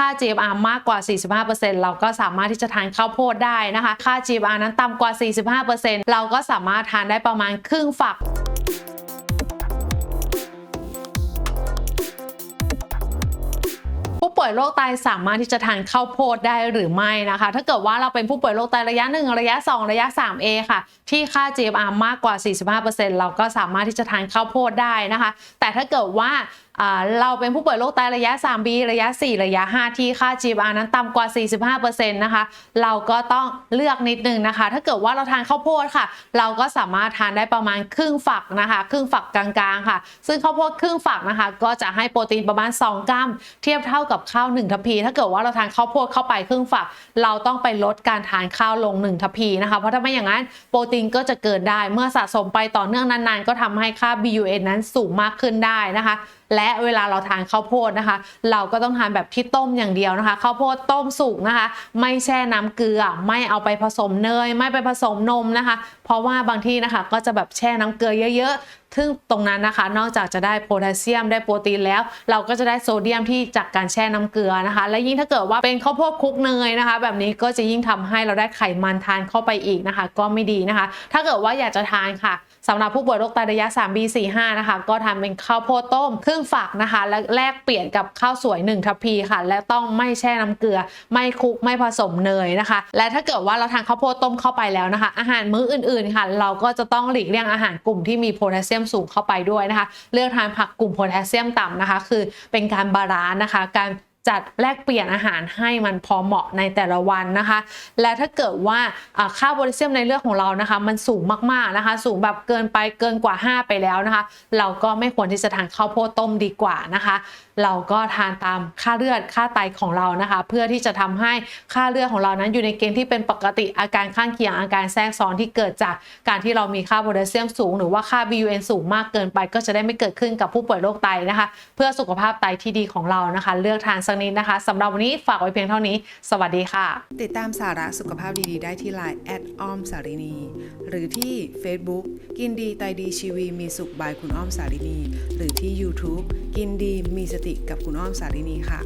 ค่า GFR มากกว่า 45%เราก็สามารถที่จะทานข้าวโพดได้นะคะ ค่า GFR นั้นต่ำกว่า 45%เราก็สามารถทานได้ประมาณครึ่งฝัก ป่วยโรคไตสามารถที่จะทานข้าวโพดได้หรือไม่นะคะ ถ้าเกิดว่าเราเป็นผู้ป่วยโรคไตระยะ 1 ระยะ 2 ระยะ 3A ค่ะ ที่ค่า GFR มากกว่า 45%เราก็สามารถที่จะทานข้าวโพดได้นะคะ แต่ถ้าเกิดว่าอ่าเราเป็นผู้ป่วยโรคไตระยะ 3B ระยะ 4 ระยะ 5 ที่ค่า GFR นั้นต่ำกว่า 45%นะคะ เราก็ต้องเลือกนิดนึงนะคะ ถ้าเกิดว่าเราทานข้าวโพดค่ะ เราก็สามารถทานได้ประมาณครึ่งฝักนะคะ ครึ่งฝักกลางๆค่ะ ซึ่งข้าวโพดครึ่งฝักนะคะ ก็จะให้โปรตีนประมาณ 2 กรัม เทียบเท่ากับข้าว1ทัพพี ถ้าเกิดว่าเราทานข้าวโพดเข้าไปครึ่งฝัก เราต้องไปลดการทานข้าวลง1ทัพพีนะคะ เพราะถ้าไม่อย่างนั้นโปรตีนก็จะเกินได้ เมื่อสะสมไปต่อเนื่องนานๆ ก็ทำให้ค่า BUN นั้นสูงมากขึ้นได้นะคะและเวลาเราทานข้าวโพดนะคะ เราก็ต้องทานแบบที่ต้มอย่างเดียวนะคะ ข้าวโพดต้มสุกนะคะ ไม่แช่น้ำเกลือ ไม่เอาไปผสมเนย ไม่ไปผสมนมนะคะ เพราะว่าบางที่นะคะก็จะแบบแช่น้ำเกลือเยอะๆซึ่งตรงนั้นนะคะ นอกจากจะได้โพแทสเซียมได้โปรตีนแล้ว เราก็จะได้โซเดียมที่จากการแช่น้ำเกลือนะคะ และยิ่งถ้าเกิดว่าเป็นข้าวโพดคลุกเนยนะคะ แบบนี้ก็จะยิ่งทำให้เราได้ไขมันทานเข้าไปอีกนะคะ ก็ไม่ดีนะคะ ถ้าเกิดว่าอยากจะทานค่ะสำหรับผู้ป่วยโรคไตระยะ 3B 4 5 นะคะ ก็ทำเป็นข้าวโพดต้มครึ่งฝักนะคะ และแลกเปลี่ยนกับข้าวสวย 1 ทัพพีค่ะ และต้องไม่แช่น้ำเกลือ ไม่คลุกไม่ผสมเนยนะคะ และถ้าเกิดว่าเราทานข้าวโพดต้มเข้าไปแล้วนะคะ อาหารมื้ออื่นๆค่ะ เราก็จะต้องหลีกเลี่ยงอาหารกลุ่มที่มีโพแทสเซียมสูงเข้าไปด้วยนะคะ เลือกทานผักกลุ่มโพแทสเซียมต่ำนะคะ คือเป็นการบาลานซ์นะคะ การ จัดแลกเปลี่ยนอาหารให้มันพอเหมาะในแต่ละวันนะคะ และถ้าเกิดว่าค่าโพแทสเซียมในเลือดของเรานะคะ มันสูงมากๆนะคะ สูงแบบเกินไปเกินกว่า 5 ไปแล้วนะคะ เราก็ไม่ควรที่จะทานข้าวโพดต้มดีกว่านะคะ เราก็ทานตามค่าเลือดค่าไตของเรานะคะ เพื่อที่จะทำให้ค่าเลือดของเรานั้นอยู่ในเกณฑ์ที่เป็นปกติอาการข้างเคียงอาการแทรกซ้อนที่เกิดจากการที่เรามีค่าโพแทสเซียมสูง หรือว่าค่า BUN สูงมากเกินไป ก็จะได้ไม่เกิดขึ้นกับผู้ป่วยโรคไตนะคะ เพื่อสุขภาพไตที่ดีของเรานะคะ เลือกทานสักนิดนะคะสำหรับวันนี้ฝากไว้เพียงเท่านี้ สวัสดีค่ะ ติดตามสาระสุขภาพดีๆ ได้ที่ Line แอดอ้อมสารินีหรือที่ Facebook กินดีไตดีชีวีมีสุขบายคุณอ้อมสารินีหรือที่ YouTube กินดีมีสติติกับคุณอ้อมสารินีค่ะ